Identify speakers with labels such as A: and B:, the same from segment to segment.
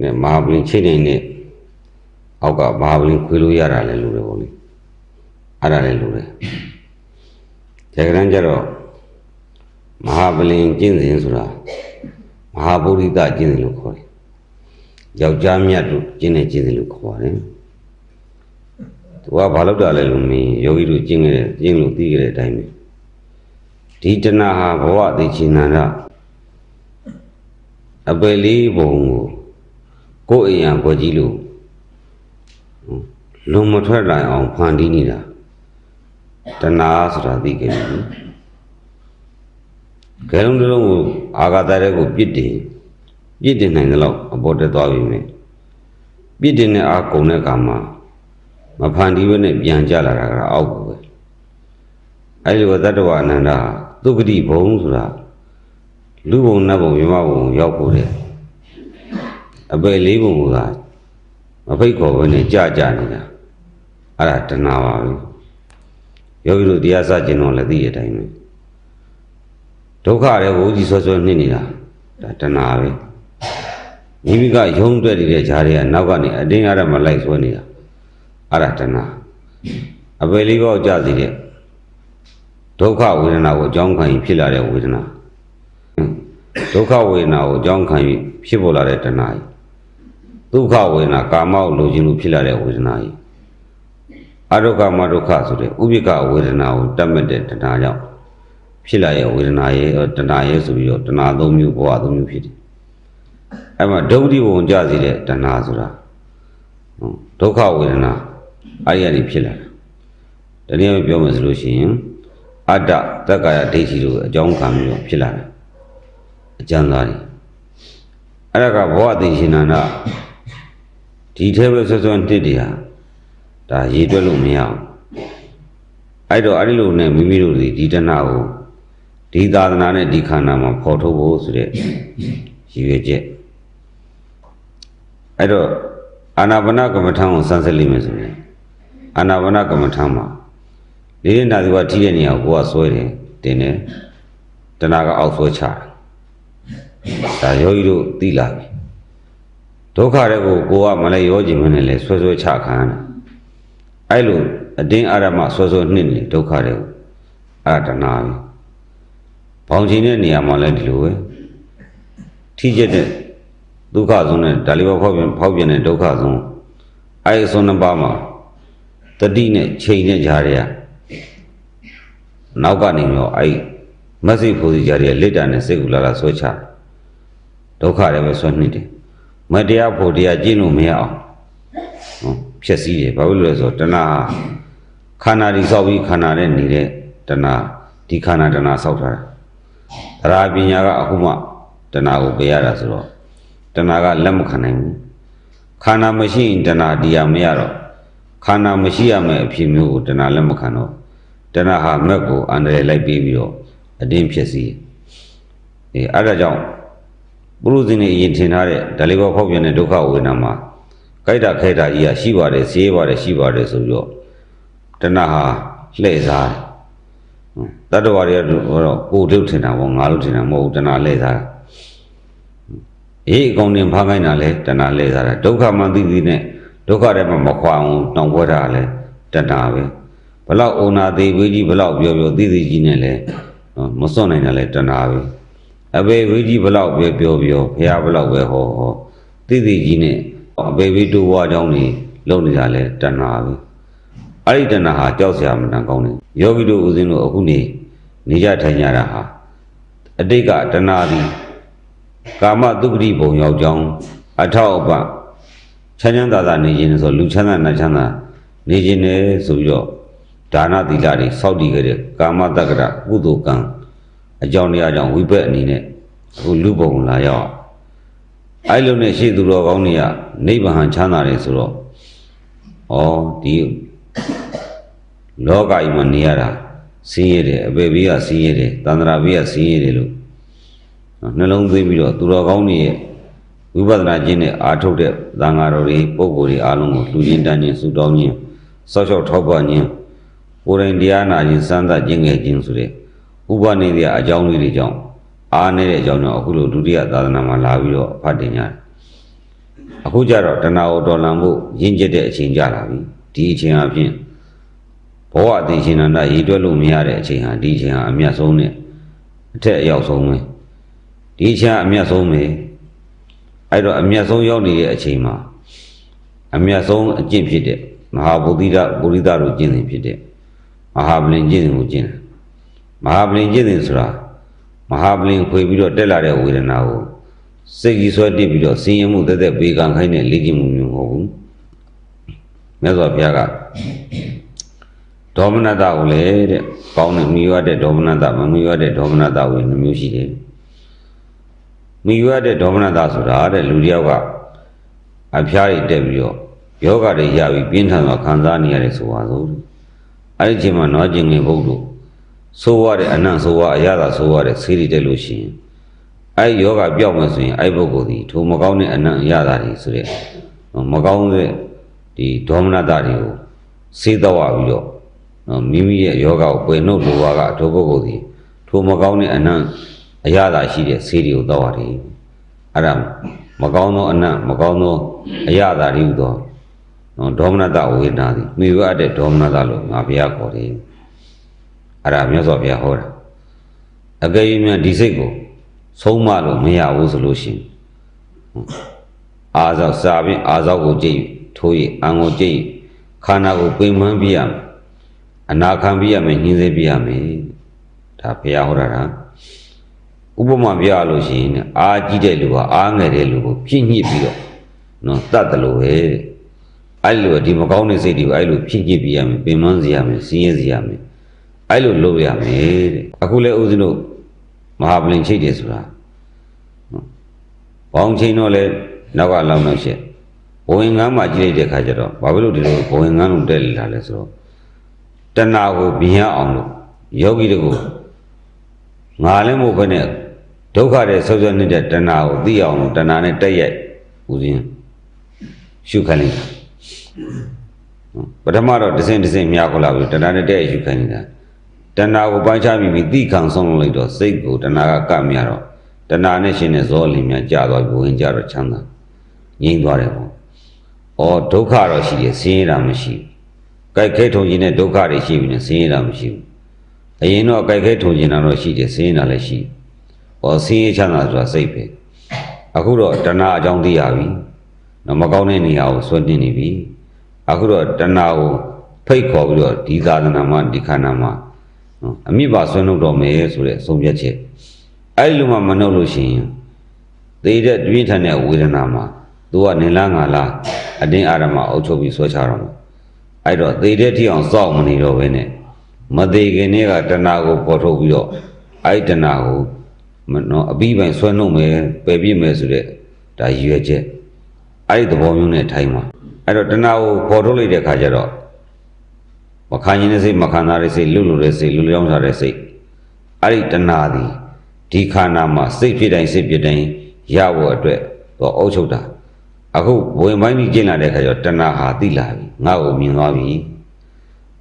A: နဲ့မဟာပလင်ချိတ်နေတဲ့အောက်ကမဟာပလင်ခွေလို့ရတာလဲလို့တယ်ပေါ့လေအဲ့ဒါလဲလို့တယ်ဒါကြမ်းကြတော့မဟာပလင်ကျင့်စဉ်ဆိုတာမဟာဗုဒ္ဓတကျင့်စဉ်လို့ခေါ်တယ်ယောက်ျားမြတ်တို့ကျင့်တဲ့ကျင့်စဉ်လို့ခေါ်ပါတယ်သူကဘာလို့တာလဲလို့မင်းယောဂီတို့ကျင့်ခဲ့တဲ့ကျင့်လို့သိခဲ့တဲ့အတိုင်းပဲဒီတဏဟာဘဝသိချင်နာတာအပယ်လေးဘုံကို ကိုယ်အိမ်ရကိုကြီးလို့လွန်မထွက်လာအောင်ဖန်တီးနေတာတဏဆိုတာသိခဲ့ပြီကဲလုံးတစ်လုံးကိုအာဂတရဲကိုပြစ်တင်ပြစ်တင်နိုင်တဲ့လောက်အပေါ်တက်သွားပြီမယ်ပြစ်တင်တဲ့အာကုံတဲ့ကမှာမဖန်တီးဘဲနဲ့ပြန်ကြလာတာကအောက်ကိုပဲအဲ့ဒီလိုသတ္တဝအနန္တဟာသုဂတိဘုံဆိုတာလူဘုံနတ်ဘုံမြမဘုံရောက်ဖို့တဲ့ အပယ်လေးဘုံကမဖိတ်ခေါ်ဘဲနဲ့ကြာကြာနေတာအဲ့ဒါတဏှာပါပဲယောဂီတို့တရားစကျင်တော့လည်းသိရတဲ့အတိုင်းပဲဒုက္ခရဲ့ဝိကြီးဆွဆွနှစ်နေတာဒါတဏှာပဲမိမိကယုံတွေ့နေတဲ့ဈာတွေကနောက်ကနေအတင်းအရမလိုက်ဆွဲနေတာအဲ့ဒါတဏှာအပယ်လေးပေါက်ကြစီတဲ့ဒုက္ခဝေဒနာကိုအကြောင်းခံပြီးဖြစ်လာတဲ့ဝေဒနာဒုက္ခဝေဒနာကိုအကြောင်းခံပြီးဖြစ်ပေါ်လာတဲ့တဏှာကြီး ဒုက္ခဝေဒနာကာမောက်လိုချင်လို့ဖြစ်လာတဲ့ဝေဒနာကြီးအဒုက္ခမဒုက္ခဆိုတဲ့ဥပိ္ပကဝေဒနာကိုတတ်မဲ့တဲ့တဏှာကြောင့်ဖြစ်လာတဲ့ဝေဒနာရဲ့တဏှာရဲ့ဆိုပြီးတော့တဏှာသုံးမျိုးဘဝသုံးမျိုးဖြစ်တယ်အဲ့မှာဒုက္တိဘုံကြစီတဲ့တဏှာဆိုတာဒုက္ခဝေဒနာအဲ့ဒီကနေဖြစ်လာတာတနည်းအားဖြင့်ပြောမယ်ဆိုလို့ရှိရင်အတ္တတက္ကာယဒိဋ္ဌိတို့အကြောင်းခံပြီးတော့ဖြစ်လာတယ်အကျဉ်းသားတွေအဲ့ဒါကဘောအသိရှင်နန္ဒဒီထဲပဲဆွဆွတစ်တည်းဟာဒါရေတွက်လို့မရအောင်အဲ့တော့အဲ့ဒီလိုနဲ့မိမိတို့ဒီဒီတဏှာကိုဒီသာသနာနဲ့ဒီခန္ဓာမှာဖော်ထုတ်ဖို့ဆိုတဲ့ရည်ရွယ်ချက်အဲ့တော့အာနာပါနကမ္မထံကိုစမ်းစစ်လိမ့်မယ်ဆိုရင်အာနာပါနကမ္မထံမှာလေးရနာဒီဝထိတဲ့နေရာကိုကိုကဆွဲတယ်တင်တယ်တဏှာကအောက်ဆွဲချတာဒါယောဂီတို့သိလာပြီ ဒုက္ခတွေကိုကိုကမလဲရောခြင်းမနဲ့လဲဆွဲဆွဲချခံရတာအဲ့လိုအတင်းအာရမဆွဲဆွဲနှစ်နေဒုက္ခတွေကိုအဲ့ဒါတဏှာပဲဘောင်ချင်တဲ့နေရာမှာလည်းဒီလိုပဲထိကျက်တဲ့ဒုက္ခဆုံးနဲ့ဒါလေးဘောဖောက်ပြန်ဖောက်ပြန်တဲ့ဒုက္ခဆုံးအဲ့ဒီဆုံးနှစ်ပါးမှာတတိနဲ့ချိန်နဲ့ကြားရနောက်ကနေတော့အဲ့မက်စိဖိုစီကြားရလက်တာနဲ့စိတ်ကူလာလာဆွဲချဒုက္ခတွေပဲဆွဲနှိမ့်တယ် မတရားဖို့တရားကျင့်လို့မရအောင်ဟုတ်ဖြစ်စည်းတယ်ဘာလို့လဲဆိုတော့တဏှာခန္ဓာဒီဆောက်ပြီးခန္ဓာနဲ့နေတဲ့တဏှာဒီခန္ဓာတဏှာဆောက်ထားတာတရားပညာကအခုမှတဏှာကိုပေးရတာဆိုတော့တဏှာကလက်မခံနိုင်ဘူးခန္ဓာမရှိရင်တဏှာတရားမရတော့ခန္ဓာမရှိရမယ့်အဖြစ်မျိုးကိုတဏှာလက်မခံတော့တဏှာဟာမက်ကိုအန္တရာယ်လိုက်ပြီးပြီးတော့အတင်းဖြစ်စီအဲအဲ့ဒါကြောင့် ပုရုဇဉ်တွေအရင်ထင်ထားတဲ့ဒါလေးဘောဖောက်ပြန်တဲ့ဒုက္ခဝေဒနာမှာကြိုက်တာခဲတာကြီးကရှိပါတယ်ဈေးပါတယ်ရှိပါတယ်ဆိုပြီးတော့တဏှာဟာလှည့်စားတယ်တတ္တဝါတွေကတော့ကိုယ်တို့ထင်တာပေါ့ငါတို့ထင်တာမဟုတ်ဘူးတဏှာလှည့်စားတာအေးအကောင်တင်ဖားခိုင်းတာလဲတဏှာလှည့်စားတာဒုက္ခမှန်သိသိနဲ့ဒုက္ခတွေမှာမခွာအောင်တောင်းပွဲတာလဲတဏှာပဲဘလောက်အိုနာသေးဝေးကြီးဘလောက်ပြောပြောသိသိကြီးနဲ့လဲမစွန့်နိုင်တာလဲတဏှာပဲ အဘေဝေးကြီးဘလောက်ပဲပြောပြောဖះဘလောက်ပဲဟောဟောသိသိကြီးနဲ့အဘေဝေးတူဝါကြောင်းနေလုံနေတာလဲတဏှာပဲအဲ့ဒီတဏှာဟာကြောက်စရာမတန်ကောင်းတယ်ယောဂီတို့ဦးဇင်းတို့အခုနေနေကြထိုင်ကြတာဟာအတိတ်ကတဏှာသည်ကာမတုဂတိဘုံရောက်ကြောင်းအထောက်အပံ့ချမ်းချမ်းသာသာနေခြင်းဆိုလူချမ်းသာနတ်ချမ်းသာနေခြင်းနဲ့ဆိုပြီးတော့ဒါနသီလတွေစောင့်တည်ကြတဲ့ကာမတက္ကရကုသိုလ်ကံ အကြောင်းတရားကြောင့်ဝိဘက်အနေနဲ့အခုလူပုံလာရောက်အဲ့လိုနဲ့ရှေ့သူတော်ကောင်းတွေကနိဗ္ဗာန်ချမ်းသာတယ်ဆိုတော့ဩဒီလောကကြီးမှာနေရတာဆင်းရဲတယ်အပေဘေးကဆင်းရဲတယ်တန္တရာဘေးကဆင်းရဲတယ်လို့နှလုံးသွင်းပြီးတော့သူတော်ကောင်းတွေရဲ့ဝိပဿနာကျင့်တဲ့အာထုတ်တဲ့သံဃာတော်တွေပုဂ္ဂိုလ်တွေအားလုံးကိုလူချင်းတန်းချင်းစုတောင်းခြင်းစောက်ရှောက်ထောက်ပံ့ခြင်းကိုယ်တိုင်တရားနာခြင်းစမ်းသပ်ခြင်းငယ်ခြင်းဆိုတဲ့ ဥပနိဒေအကြောင်းလေးတွေကြောင့်အားနေတဲ့အကြောင်းကြောင့်အခုလိုဒုတိယသာသနာမှာလာပြီးတော့ဖတ်တင်ကြတယ်အခုကျတော့တဏှာကိုတော်လန်ဖို့ရင့်ကျက်တဲ့အချိန်ကြလာပြီဒီအချိန်အပြင်ဘဝအသိရှင်နန္ဒရည်တွက်လို့မရတဲ့အချိန်ဟာဒီအချိန်ဟာအမြတ်ဆုံးနဲ့အထက်အရောက်ဆုံးပဲဒီအချိန်ကအမြတ်ဆုံးပဲအဲ့တော့အမြတ်ဆုံးရောက်နေတဲ့အချိန်မှာအမြတ်ဆုံးအကျင့်ဖြစ်တဲ့မဟာဗုဒ္ဓိတဗုဒ္ဓိတတို့ကျင့်စဉ်ဖြစ်တဲ့မဟာပလင်ကျင့်စဉ်ကိုကျင့်တယ် မဟာပလင်ကျင့်စဉ်ဆိုတာမဟာပလင်ခွေပြီးတော့တက်လာတဲ့ဝေဒနာကိုစိတ်ကြီးဆွဲတည်ပြီးတော့ဆင်းရဲမှုတက်တက်ပေကံခိုင်းတဲ့လေ့ကျင့်မှုမျိုးမဟုတ်ဘူးမြတ်စွာဘုရားကဒေါမနတကိုလေတဲ့ကောင်းတဲ့မိရွတ်တဲ့ဒေါမနတမမိရွတ်တဲ့ဒေါမနတဝေနှမျိုးရှိတယ်မိရွတ်တဲ့ဒေါမနတဆိုတာတဲ့လူတစ်ယောက်ကအဖျားတွေတက်ပြီးတော့ယောဂတွေရပြီးပြင်းထန်စွာခံစားနေရတယ်ဆိုပါစို့အဲ့ဒီအချိန်မှာနွားကျင်ငင်ဘုတ်တို့ ဆိုးရတဲ့အနံ့ဆိုးရအရသာဆိုးရတဲ့ဆေးတွေတက်လို့ရှိရင်အဲ့ဒီယောဂပြောက်မယ်ဆိုရင်အဲ့ဒီပုဂ္ဂိုလ်ဒီထိုမကောင်းတဲ့အနံ့အရသာတွေဆိုတဲ့မကောင်းတဲ့ဒီဒေါမနတတွေကိုဆေးတော့ပြီးတော့နော်မိမိရဲ့ယောဂကိုပယ်နှုတ်လိုပါကထိုပုဂ္ဂိုလ်ဒီထိုမကောင်းတဲ့အနံ့အရသာရှိတဲ့ဆေးတွေကိုတော့ရတယ်အဲ့ဒါမကောင်းသောအနံ့မကောင်းသောအရသာတွေဟူသောနော်ဒေါမနတဝေဒနာသည်မိဘတဲ့ဒေါမနတလို့ငါဘုရားခေါ်တယ် အဲ့ဒါမြတ်စွာဘုရားဟောတာအကယ်၍များဒီစိတ်ကိုဆုံးမလို့မရဘူးဆိုလို့ရှိရင်အာဇောက်စာဖြင့်အာဇောက်ကိုကြည့်ထိုးရအံကိုကြည့်ခန္ဓာကိုပင်ပန်းပြရမယ်အနာခံပြရမယ်ညှင်းစေပြရမယ်ဒါဘုရားဟောတာကဥပမာပြရလို့ရှိရင်အာကြီးတဲ့လူကအာငယ်တဲ့လူကိုပြင့်ညှစ်ပြီးတော့နော်တတ်တယ်လို့ပဲတဲ့အဲ့လိုဒီမကောင်းတဲ့စိတ်တွေကိုအဲ့လိုဖြစ်ကြည့်ပြရမယ်ပင်မစေရမယ်စီးရဲစေရမယ် အဲ့လိုလုပ်ရမယ်တဲ့အခုလဲဦးဇင်းတို့မဟာပလင်ချိတ်တယ်ဆိုတာနော်ဘောင်းချိန်တော့လဲနောက်ကလောင်းတော့ရှက်ဘဝင်ငန်းမှာကြည့်လိုက်တဲ့ခါကျတော့ဘာဖြစ်လို့ဒီလိုဘဝင်ငန်းလုံးတက်လာလဲဆိုတော့တဏှာကိုမြင်ရအောင်လို့ယောဂီတို့ကိုငါလည်းမဟုတ်ဘဲနဲ့ဒုက္ခတဲ့ဆောဆောနေတဲ့တဏှာကိုသိအောင်လို့တဏှာနဲ့တက်ရိုက်ဦးဇင်းရှုခလိုက်တာပထမတော့တစ်စင်တစ်စင်မြားခလာပြီးတဏှာနဲ့တက်ရှုခိုင်းနေတာ တဏှာကိုပိုင်းခြားပြီးပြီးသိခံဆုံးလို့လိုက်တော့စိတ်ကိုတဏှာကကပ်မြတော့တဏှာနဲ့ရှင်တဲ့ဇောလင်များကြာသွားပြီးဝင်ကြတော့ချမ်းသာငြိမ့်သွားတယ်ပေါ့။ဩဒုက္ခတော့ရှိတယ်ဆင်းရဲတာမရှိဘူး။ကြိုက်ခဲထုံခြင်းနဲ့ဒုက္ခတွေရှိပြီးနဲ့ဆင်းရဲတာမရှိဘူး။အရင်တော့ကြိုက်ခဲထုံခြင်းတော့ရှိတယ်ဆင်းရဲတာလည်းရှိ။ဩဆင်းရဲချမ်းသာဆိုတာစိတ်ပဲ။အခုတော့တဏှာအကြောင်းသိရပြီ။နော်မကောင်းတဲ့နေရာကိုဆွဲတင်နေပြီ။အခုတော့တဏှာကိုဖိတ်ခေါ်ပြီးတော့ဒီသာသနာမှာဒီခန္ဓာမှာနော် အမြင့်ပါဆွဲနှုတ်တော်မယ်ဆိုတဲ့ဆုံးဖြတ်ချက်အဲ့လိုမှမနှုတ်လို့ရှိရင်သေတဲ့တွင်းထန်တဲ့ဝေဒနာမှာသူကနေလားငါလားအတင်းအာရမအုပ်ချုပ်ပြီးဆွဲချတော့မှာအဲ့တော့သေတဲ့ထိအောင်စောင့်မနေတော့ဘဲနဲ့မသေးခင်နေ့ကတဏှာကိုပေါ်ထုတ်ပြီးတော့အဲ့တဏှာကိုမနော်အပြီးပိုင်းဆွဲနှုတ်မယ်ပယ်ပြစ်မယ်ဆိုတဲ့ဒါရည်ရွယ်ချက်အဲ့ဒီသဘောမျိုးနဲ့ထိုင်မှာအဲ့တော့တဏှာကိုပေါ်ထုတ်လိုက်တဲ့ခါကျတော့ မခံရင်တဲ့စိတ်မခံစားတဲ့စိတ်လွတ်လွတ်တဲ့စိတ်လွတ်လျောင်းစားတဲ့စိတ်အဲ့ဒီတဏှာသည်ဒီခန္ဓာမှာစိတ်ဖြစ်တိုင်းစိတ်ဖြစ်တိုင်းရဖို့အတွက်တော့အုပ်ချုပ်တာအခုဝင်ပိုင်းကြီးကျင့်လာတဲ့ခါကျတော့တဏှာဟာသိလာပြီငါ့ကိုမြင်သွားပြီ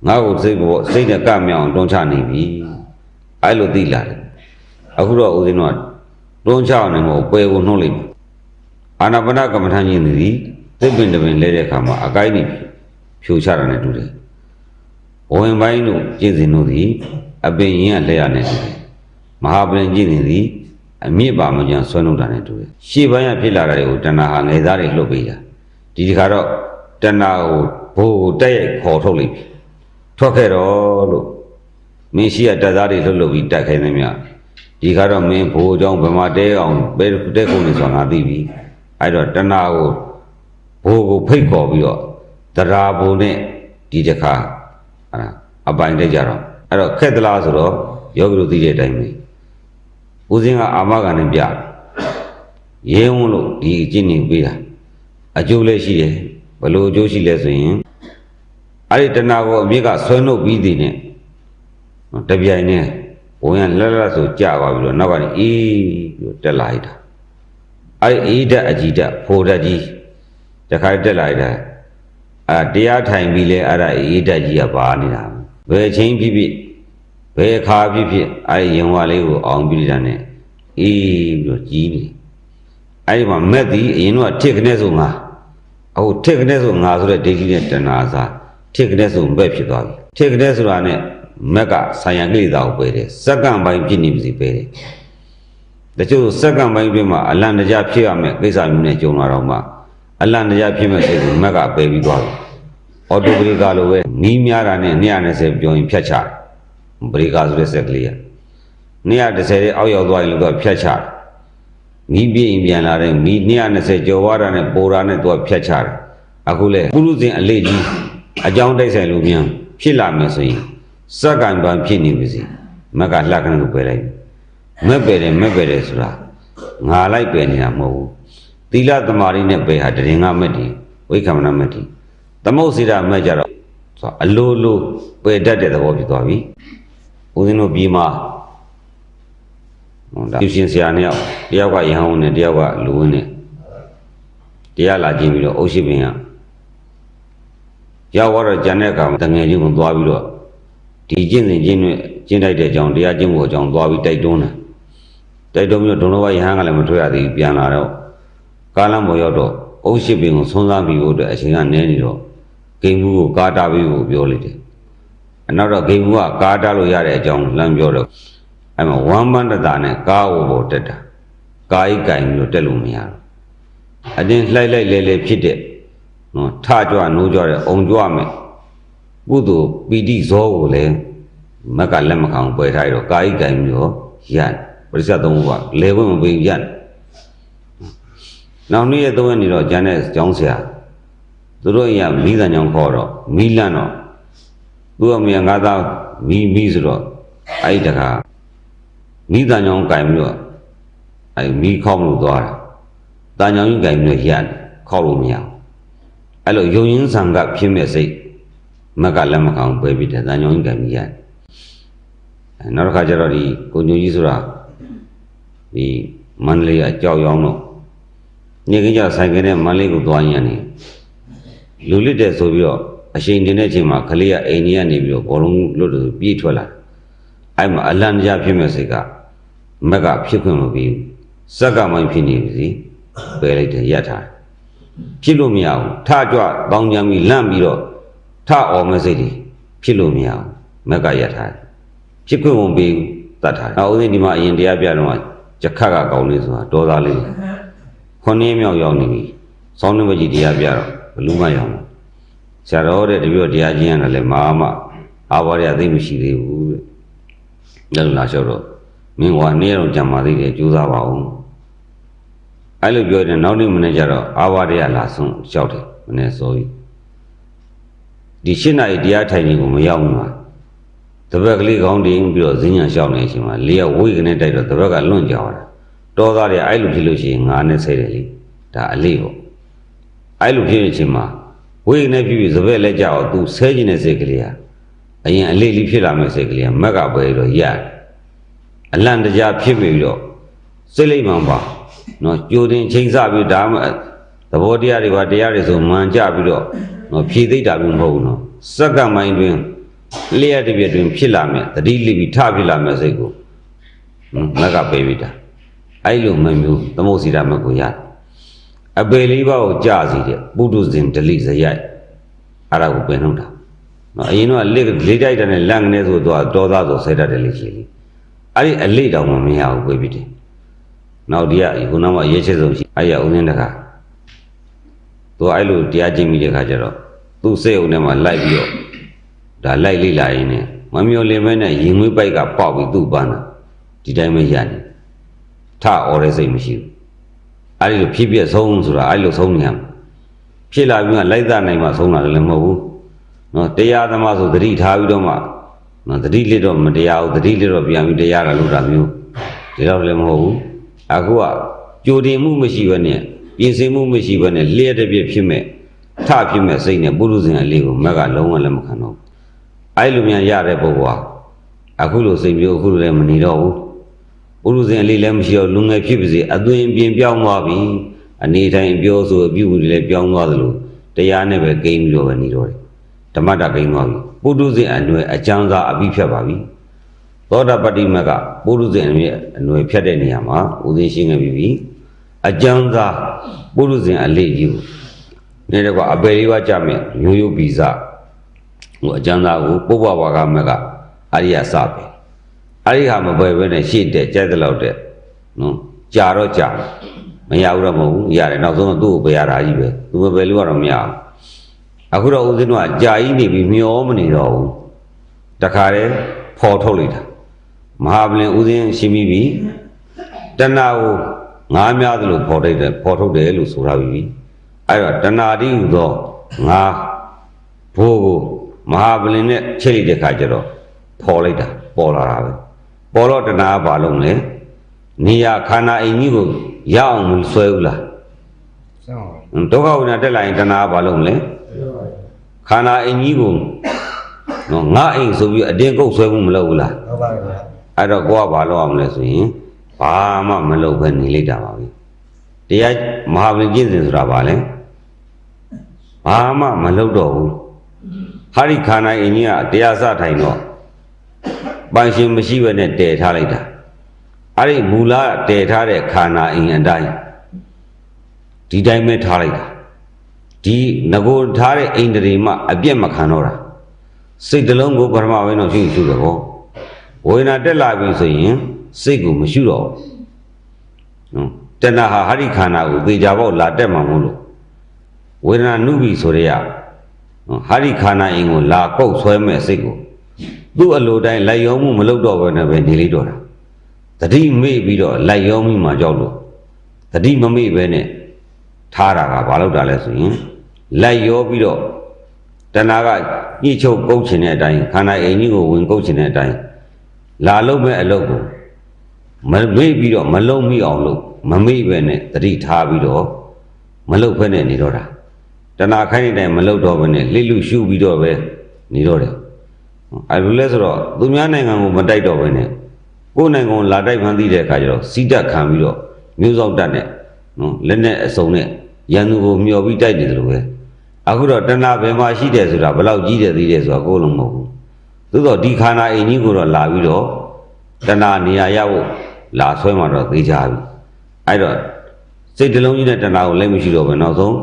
A: ငါ့ကိုစိတ်ဘောစိတ်နဲ့ကမြောင်တွန်းချနေပြီအဲ့လိုသိလာတယ်အခုတော့ဦးဇင်းတို့ကတွန်းချအောင်နေမဟုတ်ပယ်ကိုနှုတ်လိုက်ပြီအာနာပါနကမ္မထာကြီးနေသည်သစ်ပင်တပင်လဲတဲ့အခါမှာအကိုင်းနေဖြိုချတာနဲ့တူတယ် ဝင်ပိုင်းတို့ကျင့်စဉ်တို့သည်အပင်ရင်ကလက်ရနဲ့တူတယ်မဟာပလင်ကျင့်စဉ်သည်အမြင့်ပါမကြံဆွဲနှုတ်တာနဲ့တူတယ်ရှေ့ပိုင်းကဖြစ်လာတာတွေကိုတဏှာဟာငယ်သားတွေလှုပ်ပေးတာဒီဒီခါတော့တဏှာကိုဘိုးတက်ရိုက်ခေါ်ထုတ်လိုက်ပြီထွက်ခဲ့တော့လို့မင်းရှိရတက်သားတွေလှုပ်လှုပ်ပြီးတက်ခိုင်းနေမြဒီခါတော့မင်းဘိုးအကြောင်းဗမာတဲအောင်ပဲတဲခုနေဆိုတာငါသိပြီအဲ့တော့တဏှာကိုဘိုးကိုဖိတ်ခေါ်ပြီးတော့တရားဘုံနဲ့ဒီတစ်ခါ အဲ့ဒါအပိုင်တက်ကြတော့အဲ့တော့ခက်သလားဆိုတော့ယောဂီတို့သိတဲ့အတိုင်းပဲဦးစင်းကအာမခံနဲ့ပြရဲဝန်းလို့ဒီအကျင့်နေပေးတာအကျိုးလည်းရှိတယ်ဘယ်လိုအကျိုးရှိလဲဆိုရင်အဲ့ဒီတဏှာကိုအမြစ်ကဆွဲနှုတ်ပြီးတည်နဲ့တပြိုင်နဲ့ဘုံရလက်လက်ဆိုကြာသွားပြီးတော့နောက်ကနေအေးပြီးတော့တက်လာလိုက်တာအဲ့ဒီအေးဓာတ်အကြည်ဓာတ်ဖိုဓာတ်ကြီးတခါတက်လာလိုက်တာ အာတရားထိုင်ပြီးလဲအဲ့ဒါအေးဓာတ်ကြီးကပါနေတာဘယ်ချင်းဖြစ်ဖြစ်ဘယ်အခါဖြစ်ဖြစ်အဲ့ဒီရင်ဝါလေးကိုအောင်ပြီးတာနဲ့အေးပြီးတော့ကြီးနေအဲ့ဒီမှာမက်သည်အရင်တော့ထစ်ခနဲ့ဆိုငါအခုထစ်ကနေဆိုငါဆိုတဲ့ဒိဋ္ဌိနဲ့တဏှာစားထစ်ကနေဆိုဘက်ဖြစ်သွားပြီထစ်ကနေဆိုတာနဲ့မက်ကဆံရကိလေသာကိုပယ်တယ်စက္ကန့်ပိုင်းဖြစ်နေပြီစီပယ်တယ်တချို့စက္ကန့်ပိုင်းအတွင်းမှာအလန့်တကြားဖြစ်ရမယ်ကိစ္စမျိုးနဲ့ကြုံလာတော့မှ အလန့်တကြားဖြစ်မဲ့စိတ်ကိုမက်ကပယ်ပြီးသွားပြီအော်တိုဘရိကာလိုပဲနီးများတာနဲ့290ပြောရင်ဖြတ်ချတယ်ဘရိကာဆိုတဲ့စက်ကလေးက230ရဲ့အောက်ရောက်သွားရင်လို့တော့ဖြတ်ချတယ်မီးပြင်းပြန်လာတဲ့မီး220ကျော်ဝါတာနဲ့ပိုတာနဲ့သူကဖြတ်ချတယ်အခုလေပုရုဇဉ်အလေးကြီးအကြောင်းတိုက်ဆိုင်လို့မြန်ဖြစ်လာမယ်ဆိုရင်စက္ကန့်ပန်ဖြစ်နေပြီစီမက်ကလှကနလို့ပယ်လိုက်မက်ပယ်တယ်မက်ပယ်တယ်ဆိုတာငါလိုက်ပယ်နေတာမဟုတ်ဘူး သီလသမာဓိနဲ့ပယ်ဟာတရင်ကမက်တီဝိက္ခမနမက်တီသမုတ်စီရမက်ကြတော့ဆိုအလိုလိုပယ်တတ်တဲ့သဘောဖြစ်သွားပြီဦးဇင်းတို့ပြီးမှဟိုဒါကျရှင်ဆရာနှစ်ယောက်တယောက်ကရဟန်းဝင်နဲ့တယောက်ကလူဝင်နဲ့တရားလာကြည့်ပြီးတော့အုပ်ရှိပင်ကရောက်တော့ကျန်တဲ့အခါမှာတငယ်ချင်းကိုသွားပြီးတော့ဒီကျင့်စဉ်ကျင့်နဲ့ကျင့်တိုက်တဲ့အကြောင်းတရားကျင့်ဖို့အကြောင်းသွားပြီးတိုက်တွန်းတယ်တိုက်တွန်းပြီးတော့ဒုံတော်ဘရဟန်းကလည်းမထွက်ရသေးဘူးပြန်လာတော့ ကာလမောရောက်တော့အုပ်ရှိပင်ကိုဆွန်းစားပြီးဖို့အတွက်အချိန်ကနည်းနေတော့ဂိမ်းဘူးကိုကာတာပြီးဖို့ပြောလိုက်တယ်အနောက်တော့ဂိမ်းဘူးကကာတာလို့ရတဲ့အကြောင်းလမ်းပြောတော့အဲ့မှာဝမ်းပန်းတတာနဲ့ကားဝပေါ်တက်တာကားကြီးကင်ပြီးတော့တက်လို့မရဘူးအတင်းလှိုက်လိုက်လဲလဲဖြစ်တဲ့နော်ထကြွနိုးကြတဲ့အုံကြွမဲ့ကုသိုလ်ပီတိဇောကိုလည်းမက်ကလက်မခံဘူးပယ်ထားရတော့ကာယကံပြီးတော့ရန်ပရိစ္ဆသုံးပါလေခွင့်မပေးဘူးရ န်နောက်နေ့ရက်သုံးရက်နေတော့ကျန်တဲ့ကျောင်းဆရာသူတို့အိမ်ကမိသားကြောင်ခေါ်တော့မိလန့်တော့သူ့အမေကငါသားမိမိဆိုတော့အဲ့ဒီတခါမိသားကြောင်ကင်ပြီးတော့အဲ့မိခေါက်လို့သွားတာတန်ကြောင်ကြီးကင်ပြီးတော့ရန်ခေါက်လို့မရဘူးအဲ့လိုယုံရင်းဆံကဖြစ်မဲ့စိတ်မက်ကလက်မခံဘူးပဲပြီးတယ်တန်ကြောင်ကြီးကင်ပြီးရန်အဲနောက်တစ်ခါကျတော့ဒီကိုညိုကြီးဆိုတာဒီမန္တလေးကကြောက်ရောင်းတော့ နေကင်းကြဆိုင်ကနဲ့မန္တလေးကိုသွားရင်းနေလူလစ်တဲ့ဆိုပြီးတော့အချိန်တင်တဲ့အချိန်မှာကလေးကအိမ်ကြီးကနေပြီးတော့ဘောလုံးလွတ်လို့ပြေးထွက်လာအဲ့မှာအလန့်တရားဖြစ်မဲ့စိတ်ကမက်ကဖြစ်ခွင့်မပေးဘူးစက်ကမိုင်းဖြစ်နေပြီစီပယ်လိုက်တယ်ရက်ထားတယ်ဖြစ်လို့မရဘူးထကြွတောင်းကြမ်းပြီးလန့်ပြီးတော့ထအောင်မဲ့စိတ်တွေဖြစ်လို့မရဘူးမက်ကရက်ထားတယ်ဖြစ်ခွင့်ဝင်ပြီးတတ်ထားတယ်။နောက်ဦးဇင်းဒီမှာအရင်တရားပြတော့ကြက်ခတ်ကကောင်းလေးဆိုတာဒေါသလေး ခုနှစ်မြောက်ရောက်နေပြီ။ဆောင်းနေမကြီးတရားပြတော့ဘလူးမရောက်ဘူး။ဆရာတော်တဲ့တပြည့်တရားကျင့်ရတယ်လေမာမအာဘောရသိပ်မရှိသေးဘူးတဲ့။လည်းလာလျှောက်တော့မင်းကနေတော့ကြံပါသေးတယ်ကြိုးစားပါဦး။အဲ့လိုပြောတယ်နောက်နေ့မနေ့ကျတော့အာဘောရလာဆုံးလျှောက်တယ်မနေ့စောကြီးဒီရှင်းနိုင်တရားထိုင်ခြင်းကိုမရောက်ဘူးမှာတပတ်ကလေးကောင်းတင်ပြီးတော့ဈဉ္ညာလျှောက်နေတဲ့အချိန်မှာလေးကဝိကနေတိုက်တော့တပတ်ကလွန့်ကြသွားတာ တောသားတွေအဲ့လိုဖြစ်လို့ရှိရင်ငါနဲ့ဆဲတယ်လေဒါအလေးပေါ့အဲ့လိုဖြစ်နေချိန်မှာဝိကနေဖြစ်ပြီးစပက်လက်ကြောက်သူဆဲခြင်းတဲ့စိတ်ကလေးဟာအရင်အလေးလေးဖြစ်လာမဲ့စိတ်ကလေးကမက်ကပဲတော့ရတယ်အလန့်တကြားဖြစ်ပြီးတော့စိတ်လိမ့်မှန်ပါနော်ကြိုတင်ချိန်ဆပြီးဒါမှသဘောတရားတွေကတရားတွေဆိုမှန်ကြပြီးတော့နော်ဖြည့်သိမ့်တာမျိုးမဟုတ်ဘူးနော်စက္ကန့်ပိုင်းတွင်လျှက်တစ်ပြည့်တွင်ဖြစ်လာမယ်တတိလိပြီးထဖြစ်လာမယ်စိတ်ကိုမက်ကပေးပြီးတာ အဲ့လိုမမျိုးသမုတ်စီတာမက်ကိုရအပေလေးပါးကိုကြာစီတဲ့ပုထုဇဉ်ဒလိဇရိုက်အဲ့ဒါကိုပင်နှုတ်တာနော်အရင်တော့လက်လေးတိုက်တယ်နဲ့လန့်ကနေဆိုတော့တောသားဆိုဆဲတတ်တယ်လေရှိလေအဲ့ဒီအလေးတောင်မှမရဘူးပြေးပြီးတယ်နောက်ဒီကခုနကရဲချက်ဆုံးရှိအဲ့ရဦးင်းတကသူအဲ့လိုတရားကျင့်ပြီးတဲ့ခါကျတော့သူ့စိတ်ုံထဲမှာလိုက်ပြီးတော့ဒါလိုက်လိလာရင်းနဲ့မမျောလင်မဲနဲ့ရင်ငွေးပိုက်ကပေါက်ပြီးသူ့ပန်းတာဒီတိုင်းပဲရနေ ထအော်တဲ့စိတ်မရှိဘူးအဲ့ဒီလိုဖြစ်ပြဆုံးဆိုတာအဲ့လိုဆုံးနေရမှာဖြစ်လာပြီးမှလိုက်သနိုင်မှဆုံးတာလည်းမဟုတ်ဘူးနော်တရားသမားဆိုသတိထားပြီးတော့မှနော်သတိလစ်တော့မတရားဘူးသတိလစ်တော့ပြန်ပြီးတရားတာလို့တာမျိုးဒီတော့လည်းမဟုတ်ဘူးအခုကကြိုတင်မှုမရှိဘဲနဲ့ပြင်ဆင်မှုမရှိဘဲနဲ့လျှက်တစ်ပြည့်ဖြစ်မဲ့ထဖြစ်မဲ့စိတ်နဲ့ပုရုဇဉ်အလေးကိုမက်ကလုံးဝလက်မခံတော့ဘူးအဲ့လိုမြန်ရတဲ့ပုဂ္ဂိုလ်ဟာအခုလိုစိတ်မျိုးအခုလိုလည်းမနေတော့ဘူး ပုရုဇဉ်အလေးလည်းမရှိတော့လူငယ်ဖြစ်ပါစေအသွင်ပြင်ပြောင်းသွားပြီအနေတိုင်းပြောဆိုအပြုအမူတွေလည်းပြောင်းသွားသလိုတရားနဲ့ပဲကိန်းပြီးတော့ပဲနေတော့တယ်ဓမ္မတာကိန်းသွားပြီပုရုဇဉ်အနွယ်အကျမ်းစာအပြီးဖြတ်ပါပြီသောတာပတ္တိမကပုရုဇဉ်အနွယ်အနွယ်ဖြတ်တဲ့နေရာမှာဥသိရှင်းခဲ့ပြီအကျမ်းစာပုရုဇဉ်အလေးကြီးကိုနေတော့ကအပေလေးပါကြမယ်ရိုးရိုးဗီဇဟိုအကျမ်းသားကိုပုပ္ပဝါကမက်ကအာရိယစပဲ အာရိယမပဲပဲနဲ့ရှေ့တက်ကြိုက်တဲ့လောက်တဲ့နော်ကြာတော့ကြာမရဘူးတော့မဟုတ်ဘူးရတယ်နောက်ဆုံးတော့သူ့ကိုပဲရတာကြီးပဲသူမပဲလို့ကတော့မရဘူးအခုတော့ဦးဇင်းတို့ကကြာကြီးနေပြီမျောမနေတော့ဘူးတခါတည်းဖော်ထုတ်လိုက်တာမဟာဗလင်ဦးဇင်းရှင်းပြီးပြီတဏှာကိုငါးများသလိုဖော်ထုတ်တယ်ဖော်ထုတ်တယ်လို့ဆိုထားပြီအဲ့တော့တဏှာတိဟူသောငါဘိုးကိုမဟာဗလင်နဲ့ချိတ်လိုက်တဲ့ခါကျတော့ဖော်လိုက်တာပေါ်လာတာပဲ ပေါ်တော့တဏှာကဘာလုံးလဲနေရခန္ဓာအိမ်ကြီးကိုရအောင်မဆွဲဘူးလား
B: ဆောင်းပါ
A: ဟွန်းဒုက္ခဝိနာတက်လာရင်တဏှာကဘာလုံးလဲခန္ဓာအိမ်ကြီးကိုနော်ငါအိမ်ဆိုပြီးအတင်းကုတ်ဆွဲမှုမလုပ်ဘူးလား
B: ဟုတ်ပါဗျာ
A: အဲ့တော့ကိုကဘာလုပ်အောင်လဲဆိုရင်ဘာမှမလုပ်ဘဲနေလိုက်တာပါပဲတရားမဟာဗလင်ကျင့်စဉ်ဆိုတာဘာလဲဘာမှမလုပ်တော့ဘူးဟာဒီခန္ဓာအင်းကြီးကတရားစထိုင်တော့ ပိုင်ရှင်မရှိဘဲနဲ့တည်ထားလိုက်တာအဲ့ဒီမူလတည်ထားတဲ့ခန္ဓာအင်းအတိုင်းဒီတိုင်းပဲထားလိုက်တာဒီငကိုထားတဲ့အိန္ဒြေမှအပြည့်မခံတော့တာစိတ်တစ်လုံးကိုပထမပိုင်းတော့ရှိရှိတယ်ပေါ့ဝေဒနာတက်လာပြီဆိုရင်စိတ်ကိုမရှိတော့ဘူးနော်တဏှာဟာဟာဒီခန္ဓာကိုသေချာပေါ့လာတက်မှာမဟုတ်လို့ဝေဒနာနုပြီဆိုရဲရနော်ဟာဒီခန္ဓာအင်းကိုလာကုတ်ဆွဲမဲ့စိတ်ကို သူ့အလိုတိုင်းလိုက်ရောမှုမလုပ်တော့ဘဲနဲ့ပဲနေလိတော့တာတတိမေ့ပြီးတော့လိုက်ရောမှုမှကြောက်လို့တတိမမေ့ပဲနဲ့ထားတာကဘာလို့တာလဲဆိုရင်လိုက်ရောပြီးတော့တဏှာကညှိချုပ်ကုတ်ချင်တဲ့အတိုင်းခန္ဓာအင်းကြီးကိုဝင်ကုတ်ချင်တဲ့အတိုင်းလာလုံးမဲ့အလုပ်ကိုမမေ့ပြီးတော့မလုံးမိအောင်လို့မမေ့ပဲနဲ့တတိထားပြီးတော့မလုပ်ဖဲနဲ့နေတော့တာတဏှာခိုင်းတဲ့တိုင်မလုပ်တော့ဘဲနဲ့လှိလူရှုပြီးတော့ပဲနေတော့တယ် အဲလိုလဲဆိုတော့သူများနိုင်ငံကိုမတိုက်တော့ဘဲနဲ့ကိုယ်နိုင်ငံကိုလာတိုက်ဖန်သိတဲ့အခါကျတော့စီတက်ခံပြီးတော့မျိုးစောက်တက်နဲ့နော်လက်နဲ့အစုံနဲ့ရန်သူကိုမျောပြီးတိုက်နေတယ်လို့ပဲအခုတော့တဏှာဘယ်မှာရှိတယ်ဆိုတာဘယ်လောက်ကြီးတယ်သိတယ်ဆိုတာကိုယ်လုံးမဟုတ်ဘူးသို့တော့ဒီခန္ဓာအင်ကြီးကိုတော့လာပြီးတော့တဏှာနေရာရဖို့လာဆွဲမှတော့သိကြပြီအဲ့တော့စိတ်တစ်လုံးကြီးနဲ့တဏှာကိုလည်းမရှိတော့ဘူးနောက်ဆုံး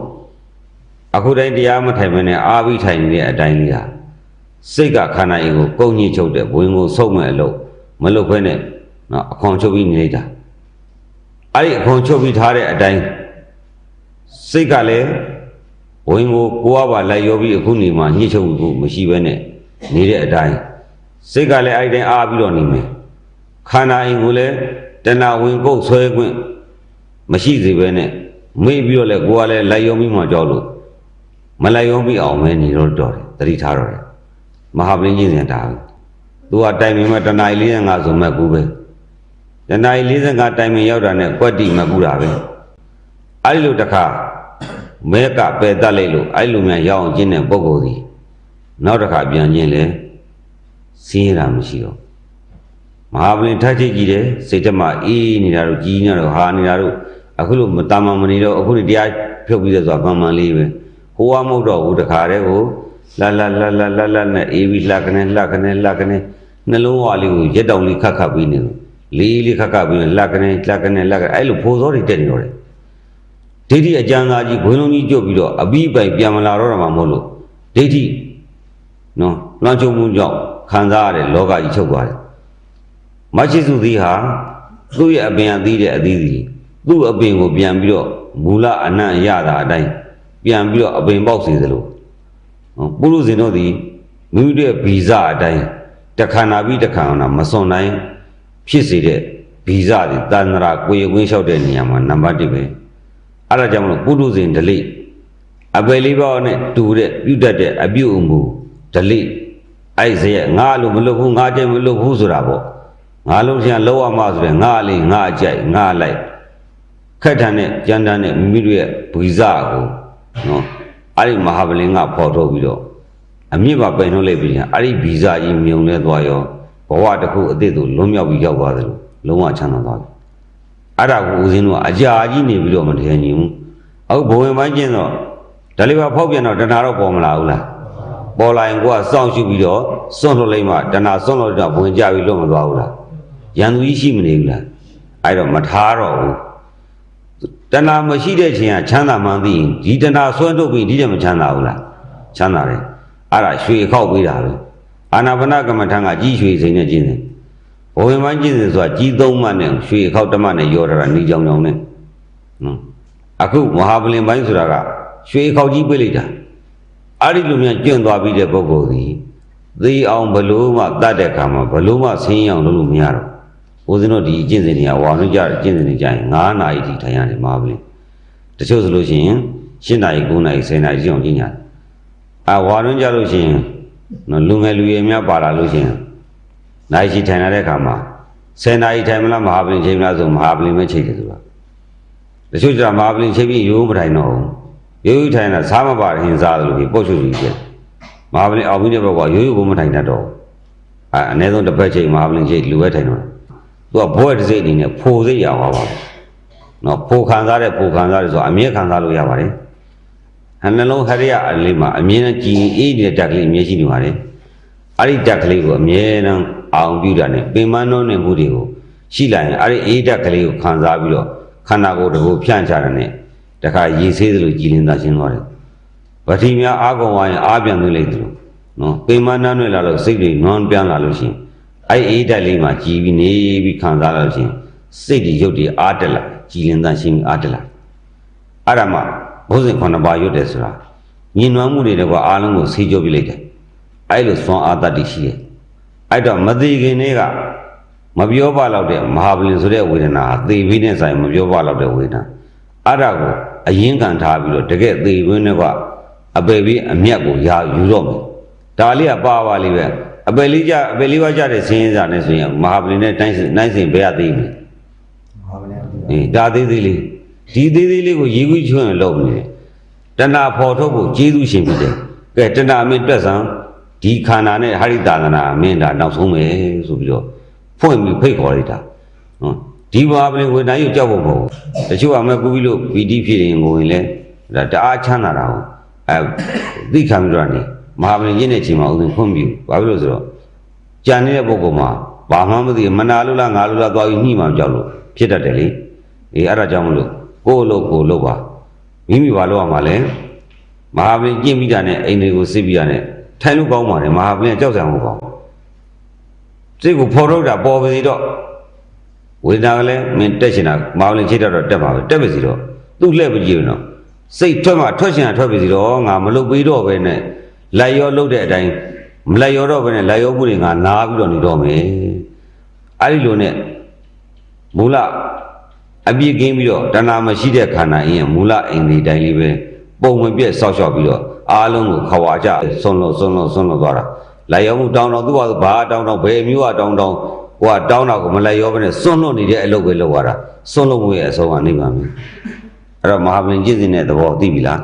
A: အခုတိုင်းတရားမထိုင်မနဲ့အာပြီးထိုင်နေတဲ့အတိုင်းလေးဟာ စိတ်ကခန္ဓာအင်ကိုကုန်းညှိချုပ်တဲ့ဘဝင်ကိုဆုပ်မဲ့အလုပ်မလုပ်ခွဲနဲ့နော်အခွန်ချုပ်ပြီးနေလိုက်တာအဲ့ဒီအခွန်ချုပ်ပြီးထားတဲ့အတိုင်းစိတ်ကလည်းဘဝင်ကိုကိုယ်ကပါလိုက်ရောပြီးအခုနေမှညှိချုပ်ဖို့မရှိဘဲနဲ့နေတဲ့အတိုင်းစိတ်ကလည်းအဲ့ဒီတိုင်းအားပြီးတော့နေမယ်ခန္ဓာအိမ်ကိုလည်းတဏှာဝင်ကုတ်ဆွဲခွင့်မရှိစေဘဲနဲ့မေ့ပြီးတော့လည်းကိုယ်ကလည်းလိုက်ယုံပြီးမှကြောက်လို့မလိုက်ယုံပြီးအောင်ပဲနေတော့တော်တယ်တတိထားတော့တယ် မဟာပလင်းကြီးစင်တာပဲသူကတိုင်ပင်မဲ့တဏှာ45ဆိုမဲ့ကူပဲတဏှာ45တိုင်ပင်ရောက်တာနဲ့ကွက်တိမကူတာပဲအဲ့ဒီလိုတစ်ခါမဲကပယ်တတ်လိုက်လို့အဲ့လိုများရအောင်ကျင့်တဲ့ပုံကိုယ်စီနောက်တစ်ခါပြန်ချင်းလဲစီးရတာမရှိတော့မဟာပလင်ထက်ချိတ်ကြည့်တယ်စိတ်ထဲမှာအေးနေတာတို့ကြီးနေတာတို့ဟာနေတာတို့အခုလိုမတမန်မနေတော့အခုဒီတရားဖြုတ်ပြီးတဲ့ဆိုတာပန်ပန်လေးပဲဟိုကမဟုတ်တော့ဘူးတခါတည်းကို လာလာလာလာလာလာနဲ့အေးပြီးလှကနေလှကနေလှကနေနှလုံးဝါလေးကိုရက်တောင်လေးခတ်ခတ်ပြီးနေတယ်လေးလေးခတ်ခတ်ပြီးလှကနေလှကနေလှကနေအဲ့လိုဖိုးစောတွေတက်နေတော့တယ်ဒိဋ္ဌိအကျမ်းသာကြီးခွင်းလုံးကြီးကျွတ်ပြီးတော့အပြီးပိုင်ပြန်မလာတော့တာမှမဟုတ်လို့ဒိဋ္ဌိနော်လွှမ်းချုံမှုကြောင့်ခံစားရတဲ့လောကကြီးချုပ်သွားတယ်မချစ်စုသည်ဟာသူ့ရဲ့အပင်အသီးတဲ့အသီးစီသူ့အပင်ကိုပြန်ပြီးတော့မူလအနံ့ရတာအတိုင်းပြန်ပြီးတော့အပင်ပေါက်စေသလိုနော် ပုရုဇဉ်တို့သည်မိမိတို့ရဲ့ဗီဇအတိုင်းတခန္ဓာပြီးတခန္ဓာမစွန်တိုင်းဖြစ်စေတဲ့ဗီဇတွေတဏ္ဍရာကိုယ်ဝင်းလျှောက်တဲ့နေရာမှာနံပါတ်1ပဲအဲ့ဒါကြောင့်မလို့ပုရုဇဉ်ဒလိအပယ်လေးပါးနဲ့တူတဲ့ပြုတတ်တဲ့အပြုအမူဒလိအဲ့စရဲ့ငါလို့မလုပ်ဘူးငါကြိုက်မလုပ်ဘူးဆိုတာပေါ့ငါလုံးချင်လောက်ရမှဆိုရင်ငါလေးငါကြိုက်ငါလိုက်ခက်ထန်တဲ့ကြမ်းတမ်းတဲ့မိမိတို့ရဲ့ဗီဇကိုနော် အဲ့ဒီမဟာဗလင်ကဖော်ထုတ်ပြီးတော့အမြင့်ပါပင်ထုတ်လိုက်ပြီးရင်အဲ့ဒီဗီဇကြီးမြုံလဲသွားရောဘဝတစ်ခုအသစ်သို့လွံ့မြောက်ပြီးရောက်သွားတယ်လို့လုံးဝချမ်းသာသွားတယ်အဲ့ဒါကိုဦးဇင်းတို့ကအကြာကြီးနေပြီးတော့မထင်ဘူးအခုဘဝင်ပိုင်းကျင်းတော့ဒါလေးပါဖောက်ပြန်တော့တဏှာတော့ပေါ်မလာဘူးလားပေါ်လာရင်ကိုကစောင့်ရှုပြီးတော့စွန့်လွတ်လိုက်မှတဏှာစွန့်လွတ်တော့ဝင်ကြပြီးလွတ်မသွားဘူးလားရန်သူကြီးရှိမနေဘူးလားအဲ့တော့မထားတော့ဘူး တတဏှာမရှိတဲ့ချိန်ကချမ်းသာမှန်းသိရင်ဒီတဏှာဆွဲထုတ်ပြီးဒီတဲ့မချမ်းသာဘူးလားချမ်းသာတယ်အဲ့ဒါရွှေခောက်ပေးတာပဲအာနာပါနကမ္မထံကကြီးရွှေစိန်နဲ့ကျင့်တယ်ဘဝမှကျင့်တယ်ဆိုတာကြီးသုံးမှနဲ့ရွှေခောက်တမနဲ့ရောတာနီးကြောင်ကြောင်နဲ့နော်အခုမဟာပလင်ပိုင်းဆိုတာကရွှေခောက်ကြီးပေးလိုက်တာအဲ့ဒီလိုမျိုးကျင့်သွားပြီးတဲ့ပုဂ္ဂိုလ်သည်သိအောင်ဘလို့မှတတ်တဲ့ခါမှာဘလို့မှဆင်းရအောင်လုပ်လို့မရတော့ ဦးဇင်းတို့ဒီကျင့်စဉ်တွေကဝါနှုတ်ကြတယ်ကျင့်စဉ်တွေကြရင်9နာရီထိထိုင်ရတယ်မဟာပလင်တချို့ဆိုလို့ရှိရင်7နာရီ9နာရီ10နာရီကြောင်ကျင့်ကြတယ်အာဝါတွင်းကြလို့ရှိရင်နော်လူငယ်လူရွယ်များပါလာလို့ရှိရင်နိုင်ရှိထိုင်လာတဲ့အခါမှာ10နာရီထိုင်မလားမဟာပလင်ချိန်မလားဆိုမဟာပလင်ပဲချိန်တယ်ဆိုတာတချို့ကျတော့မဟာပလင်ချိန်ပြီးရိုးမထိုင်တော့ဘူးရိုးရိုးထိုင်တာစားမပါဟင်စားလို့ဒီပုတ်ချူကြီးကျတယ်မဟာပလင်အောင်ပြီးတဲ့ဘက်ကရိုးရိုးကိုမထိုင်တတ်တော့ဘူးအာအနည်းဆုံးတစ်ပတ်ချိန်မဟာပလင်ချိန်လူပဲထိုင်တော့တယ် သူကဘွဲ့တစ်စိတ်အနေနဲ့ဖိုစိတ်ရပါပါဘူးနော်ပိုခံစားတဲ့ပိုခံစားတယ်ဆိုတော့အမြဲခံစားလို့ရပါတယ်ဟနှလုံးဟရိယအလေးမှာအမြဲတမ်းကြည်အေးနေတဲ့တက်ကလေးအမြဲရှိနေပါတယ်အဲ့ဒီတက်ကလေးကိုအမြဲတမ်းအောင်ပြုတာနဲ့ပင်မနှုံးနေမှုတွေကိုရှိလာရင်အဲ့ဒီအေးတက်ကလေးကိုခံစားပြီးတော့ခန္ဓာကိုယ်တစ်ခုဖြန့်ချတာနဲ့တခါရေဆေးသလိုကြည်လင်သာရှင်းသွားတယ်ဗတိများအာကုံဝါရင်အားပြန်သွင်းလိုက်သလိုနော်ပင်မနှံ့တွေလာလို့စိတ်တွေနွမ်းပြန်လာလို့ရှိရင် အဲ့ဒီအေးတက်လေးမှာကြည်ပြီးနေပြီးခံစားလာလို့ရှိရင်စိတ်တွေရုပ်တွေအားတက်လာကြည်လင်သာရှင်းပြီးအားတက်လာအဲ့ဒါမှဘုဇင်ခုနှစ်ပါးရွတ်တယ်ဆိုတာညီနွမ်းမှုတွေတကွာအားလုံးကိုဆေးကြောပြလိုက်တယ်အဲ့လိုသွန်အားတတ်တည်ရှိတယ်အဲ့တော့မသေးခင်တွေကမပြောပါတော့တဲ့မဟာပလင်ဆိုတဲ့ဝေဒနာဟာသေပြီးနဲ့ဆိုင်မပြောပါတော့တဲ့ဝေဒနာအဲ့ဒါကိုအရင်ခံထားပြီးတော့တကယ်သေပြီးနဲ့ကအပေပြီးအမျက်ကိုရာယူတော့မယ်ဒါလေးကပါပါလေးပဲ အပေလေးကြအပေလေးပါကြတဲ့စင်းရင်းစာနဲ့ဆိုရင်မဟာပလင်နဲ့တိုင်းစင်နိုင်စင်ဘယ်ရသေးမလဲ
B: ဟာဗလဲ
A: အေးဒါသေးသေးလေးဒီသေးသေးလေးကိုရေကူးချွန်းရင်လုပ်နေတယ်တဏှာဖော်ထုတ်ဖို့ကျေးဇူးရှင်ဖြစ်တယ်ကဲတဏှာမင်းတွက်ဆံဒီခန္ဓာနဲ့ဟာရိတာသနာမင်းဒါနောက်ဆုံးပဲဆိုပြီးတော့ဖွင့်ပြီးဖိတ်ခေါ်လိုက်တာနော်ဒီဘာပလင်ဝေဒနာရုပ်ကြောက်ဖို့မဟုတ်ဘူးတချို့ကမဲ့ကူပြီးလို့ပီတိဖြစ်ရင်ကိုရင်လဲဒါတအားချမ်းသာတာကိုအဲသိခံပြီးတော့နေ မဟာပလင်ရင်းတဲ့ချိန်မှာဥစဉ်ဖွင့်ပြီးဘာဖြစ်လို့ဆိုတော့ကြံနေတဲ့ပုဂ္ဂိုလ်မှာဘာမှမသိဘူးမနာလို့လားငါလို့လားသွားပြီးညှိမှကြောက်လို့ဖြစ်တတ်တယ်လေအေးအဲ့ဒါကြောင့်မလို့ကိုယ့်အလုပ်ကိုယ်လုပ်ပါမိမိဘာလုပ်ရမှာလဲမဟာပလင်ကျင့်ပြီးတာနဲ့အိမ်တွေကိုစစ်ပြီးတာနဲ့ထိုင်လို့ကောင်းပါတယ်မဟာပလင်ကကြောက်စရာမဟုတ်ပါဘူးစိတ်ကိုဖော်ထုတ်တာပေါ်ပါစီတော့ဝေဒနာကလည်းမင်းတက်ရှင်တာမဟာပလင်ချိတ်တော့တက်ပါပဲတက်ပါစီတော့သူ့လှည့်မကြည့်ဘူးနော်စိတ်ထွက်မှထွက်ရှင်တာထွက်ပါစီတော့ငါမလုပ်ပြီးတော့ပဲနဲ့ လိုက်ရောလုပ်တဲ့အတိုင်းမလိုက်ရောတော့ပဲနဲ့လိုက်ရောမှုတွေငါနားပြီးတော့နေတော့မယ်အဲ့ဒီလိုနဲ့မူလအပြည့်ကင်းပြီးတော့တဏှာမရှိတဲ့ခန္ဓာအင်းရဲ့မူလအိမ်ဒီတိုင်းလေးပဲပုံမပြည့်ဆောက်ရှောက်ပြီးတော့အားလုံးကိုခွာကြဆွန်းလို့ဆွန်းလို့ဆွန်းလို့သွားတာလိုက်ရောမှုတောင်းတော့သူကဘာတောင်းတော့ဘယ်မျိုးကတောင်းတော့ဟိုကတောင်းတော့ကိုမလိုက်ရောဘဲနဲ့ဆွန်းလို့နေတဲ့အလုပ်ပဲလုပ်ရတာဆွန်းလို့မှုရဲ့အဆုံးကနေပါမယ်အဲ့တော့မဟာပလင်ကျင့်စဉ်တဲ့သဘောသိပြီလား